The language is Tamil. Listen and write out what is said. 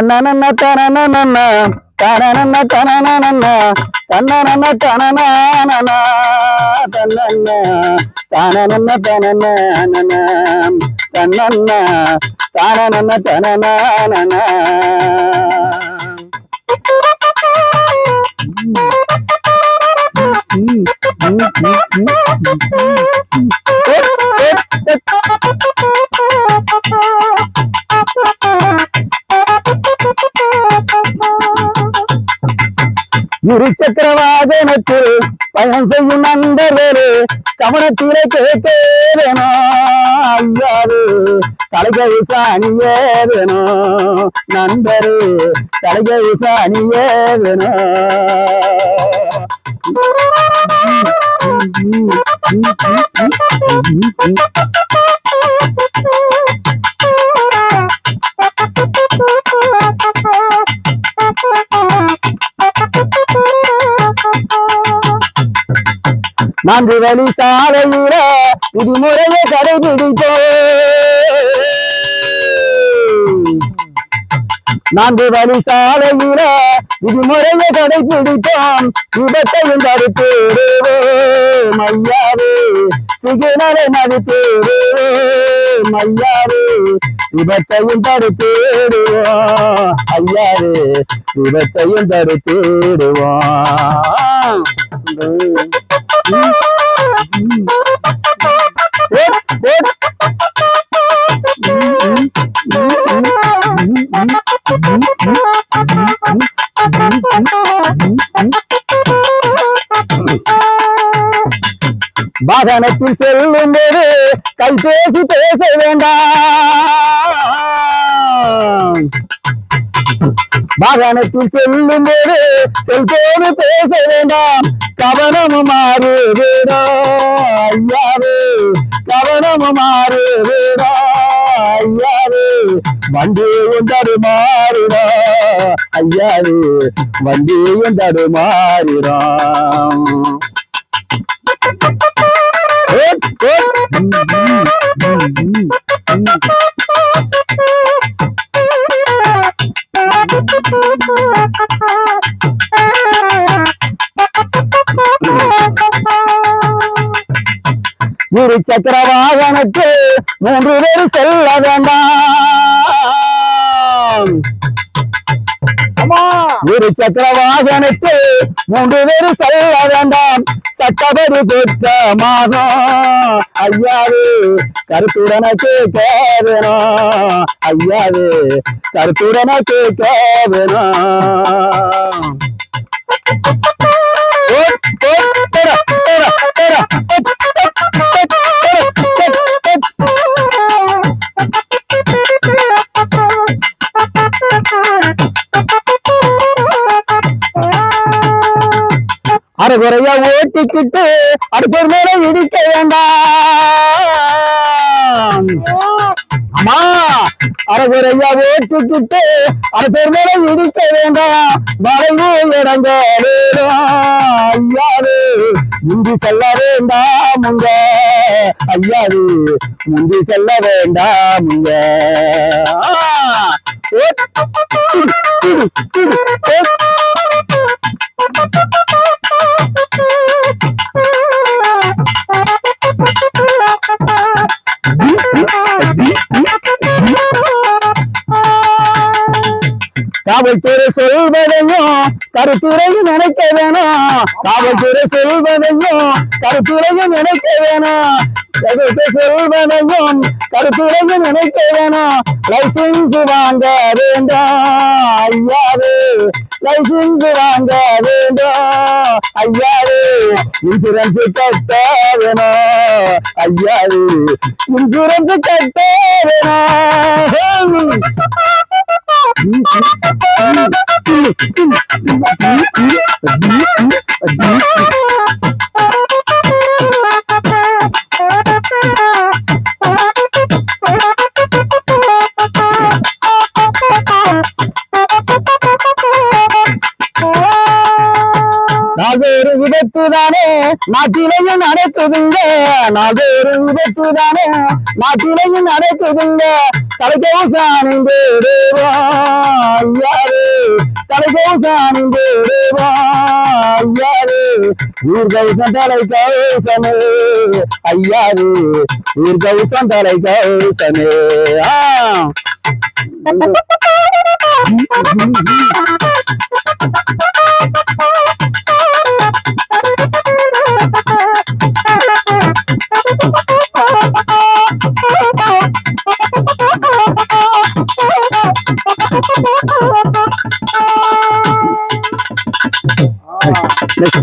தன்னன தனன தனன தனன தன்னன தனன தன்னன தனன தனன தன்னன தானன தனன இருசக்கர வாகனத்தில் பயணம் செய்யும் நண்பர்களே கவனத்திலே கேட்கேனோ ஐயாரு தலைகை சாணியேதனோ நண்பரு தலைகை சாணியேதனோ நான்கு வழி சாலையில விதிமுறையை கடைபிடிப்போம் நான்கு வழி சாலையில விதிமுறையை கடைபிடிப்போம் விபத்தையும் தடுப்பேருவோம் ஐயாவே. சிகுணரை மதிப்பேருவோம் ஐயாவே. விபத்தையும் தடுப்பேடுவோம் ஐயாவே. விபத்தையும் தடுப்பேடுவோம் வாகனத்தில் செல்லும் போது கை பேசி பேச வேண்டாம். வாகனத்தில் செல்லும் போது செல்போனு பேச வேண்டாம். கவனம் மாறு வேடா ஐயாவே. கவனம் மாறு வேடா ஐயாவே. வண்டியும் தடுமாறுடா ஐயாவே. வண்டியும் தடுமாறுடாம் இரு சக்கர வாகனத்தில் மூன்று பேர் செல்ல வேண்டாம். அம்மா இரு சக்கர வாகனத்தில் மூன்று பேர் செல்ல வேண்டாம். சட்டபடி குற்றமாகும் ஐயாவே கருத்துடன கேட்க வேணும் ஐயாவே கருத்துடன கேட்க போட போட ஓட், அரைகுறையா ஓட்டிக்கிட்டு அடுத்த மேல இடிக்க வேண்டாம். அம்மா அரைகுறையா ஓட்டிக்கிட்டு அடுத்த மேல இடிக்க வேண்டாம். வளைவு இடங்க ஐயாரு முந்தி செல்ல வேண்டாம் உங்க. ஐயாரு முந்தி செல்ல வேண்டாம் உங்க. காவல்துறை சொல்வதையும் கருத்துரையும் நினைக்க வேணும். காவல்துறை சொல்வதையும் கருத்துரையும் நினைக்க வேணும். கருத்து சொல்வதையும் கருத்துரையும் நினைக்க வேணும். லைசன்ஸ் வாங்க வேண்டாம். ஐயாவே லைசன்ஸ் வாங்க வேண்டாம். ஐயாவே இன்சூரன்ஸ் கட்ட வேணும். ஐயாவே இன்சூரன்ஸ் கட்ட வேணும். நாதொரு விபத்து தானே நாட்டிலையும் நடக்குதுங்க. நாதொரு விபத்து தானே நாட்டிலையும் நடக்குதுங்க. தலைக்கவும் சாணிங்க ஐயாரு தலைகோசானும் தேவா ஐயாரு ஊர் கௌசம் தலை கௌசமே ஐயாரு ஊர் கௌசம் தலை கௌசமே ஆ. ನೆಕ್ಸ್ಟ್